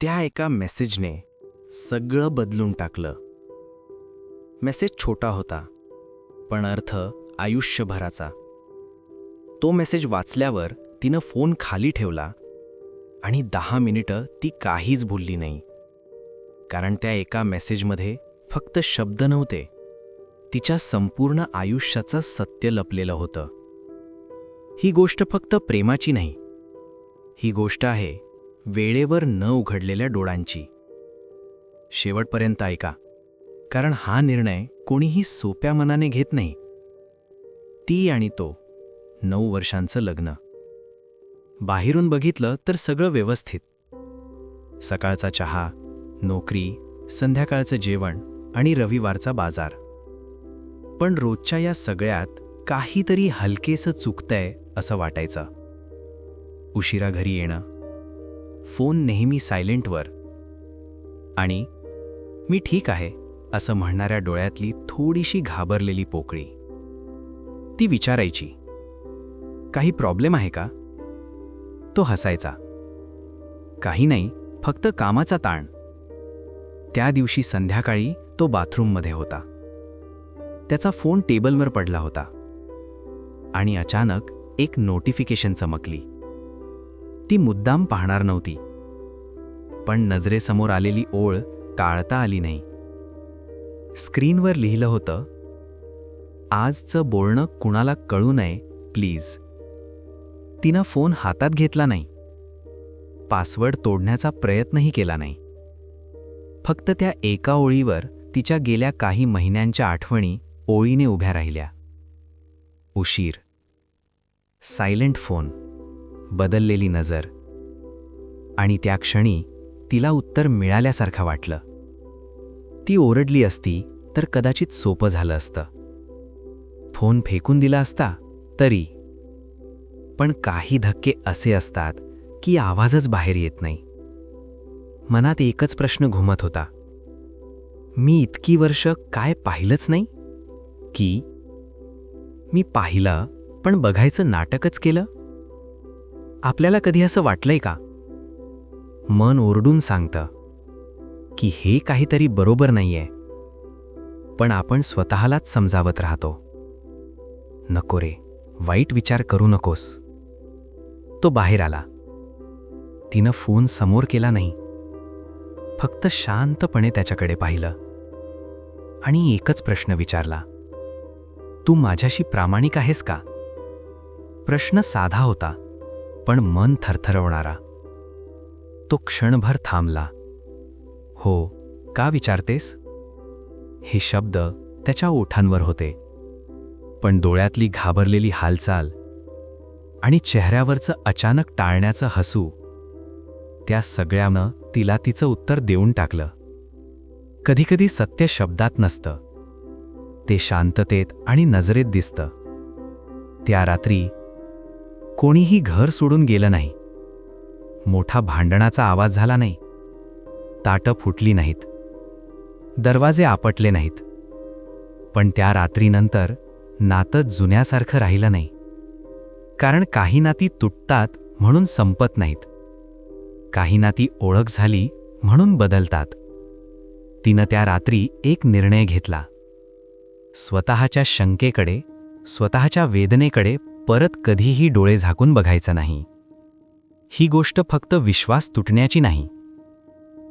त्या एका मेसेजने सगळं बदलून टाकलं. मेसेज छोटा होता पण अर्थ आयुष्यभराचा. तो मेसेज वाचल्यावर तिनं फोन खाली ठेवला आणि दहा मिनिटं ती काहीच बोलली नाही. कारण त्या एका मेसेजमध्ये फक्त शब्द नव्हते. तिच्या संपूर्ण आयुष्याचं सत्य लपलेलं होतं. ही गोष्ट फक्त प्रेमाची नाही. ही गोष्ट आहे वेळेवर न उघडलेल्या डोळांची शेवटपर्यंत ऐका कारण हा निर्णय कोणीही सोप्या मनाने घेत नाही. ती आणि तो नऊ वर्षांचं लग्न. बाहेरून बघितलं तर सगळं व्यवस्थित. सकाळचा चहा नोकरी संध्याकाळचं जेवण आणि रविवारचा बाजार. पण रोजच्या या सगळ्यात काहीतरी हलकेसं चुकतंय असं वाटायचं. उशिरा घरी येणं फोन नेहमी सायलेंटवर आणि मी ठीक आहे असं म्हणणाऱ्या डोळ्यातली थोडीशी घाबरलेली पोकळी. ती विचारायची काही प्रॉब्लेम आहे का? तो हसायचा काही नाही फक्त कामाचा ताण. त्या दिवशी संध्याकाळी तो बाथरूममध्ये होता. त्याचा फोन टेबलवर पडला होता. आणि अचानक एक नोटिफिकेशन चमकली. ती मुद्दाम पाहणार नव्हती. पण नजरेसमोर आलेली ओळ टाळता आली नाही. स्क्रीनवर लिहिलं होतं आजचं बोलणं कुणाला कळू नये प्लीज. तिनं फोन हातात घेतला नाही. पासवर्ड तोडण्याचा प्रयत्नही केला नाही. फक्त त्या एका ओळीवर तिच्या गेल्या काही महिन्यांच्या आठवणी ओळीने उभ्या राहिल्या. उशीर. Silent phone. बदललेली नजर. आणि त्या क्षणी तिला उत्तर मिळाल्यासारखं वाटलं. ती ओरडली असती तर कदाचित सोपं झालं असतं. फोन फेकून दिला असता तरी. पण काही धक्के असे असतात की आवाजच बाहेर येत नाही. मनात एकच प्रश्न घुमत होता. मी इतकी वर्ष काय पाहिलंच नाही? की? मी पाहिलं पण बघायचं नाटकच केलं? आपल्याला कधी असं वाटलंय का? मन ओरडून सांगतं की हे काहीतरी बरोबर नाहीये. पण आपण स्वतःलाच समजावत राहतो. नको रे वाईट विचार करू नकोस. तो बाहेर आला. तिनं फोन समोर केला नाही. फक्त शांतपणे त्याच्याकडे पाहिलं. आणि एकच प्रश्न विचारला. तू माझ्याशी प्रामाणिक आहेस का? प्रश्न साधा होता पण मन थरथरवणारा. तो क्षणभर थांबला. हो का विचारतेस? हे शब्द त्याच्या ओठांवर होते. पण डोळ्यातली घाबरलेली हालचाल आणि चेहऱ्यावरचं अचानक टाळण्याचं हसू त्या सगळ्यानं तिला तिचं उत्तर देऊन टाकलं. कधीकधी सत्य शब्दात नसतं. ते शांततेत आणि नजरेत दिसतं. त्या रात्री कोणीही घर सोडून गेलं नाही. मोठा भांडणाचा आवाज झाला नाही. ताटं फुटली नाहीत. दरवाजे आपटले नाहीत. पण त्या रात्रीनंतर नातं जुन्यासारखं राहिलं नाही. कारण काही नाती तुटतात म्हणून संपत नाहीत. काही नाती ओळख झाली म्हणून बदलतात. तिनं त्या रात्री एक निर्णय घेतला. स्वतःच्या शंकेकडे स्वतःच्या वेदनेकडे परत कधीही डोळे झाकून बघायचं नाही. ही गोष्ट फक्त विश्वास तुटण्याची नाही.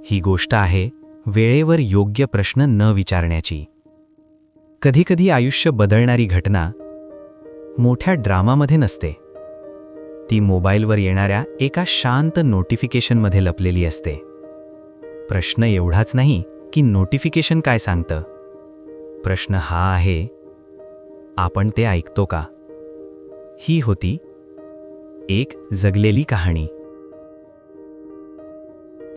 ही गोष्ट आहे वेळेवर योग्य प्रश्न न विचारण्याची. कधीकधी आयुष्य बदलणारी घटना मोठ्या ड्रामामध्ये नसते. ती मोबाईलवर येणाऱ्या एका शांत नोटिफिकेशनमध्ये लपलेली असते. प्रश्न एवढाच नाही की नोटिफिकेशन काय सांगतं. प्रश्न हा आहे आपण ते ऐकतो का? ही होती एक जगलेली कहाणी.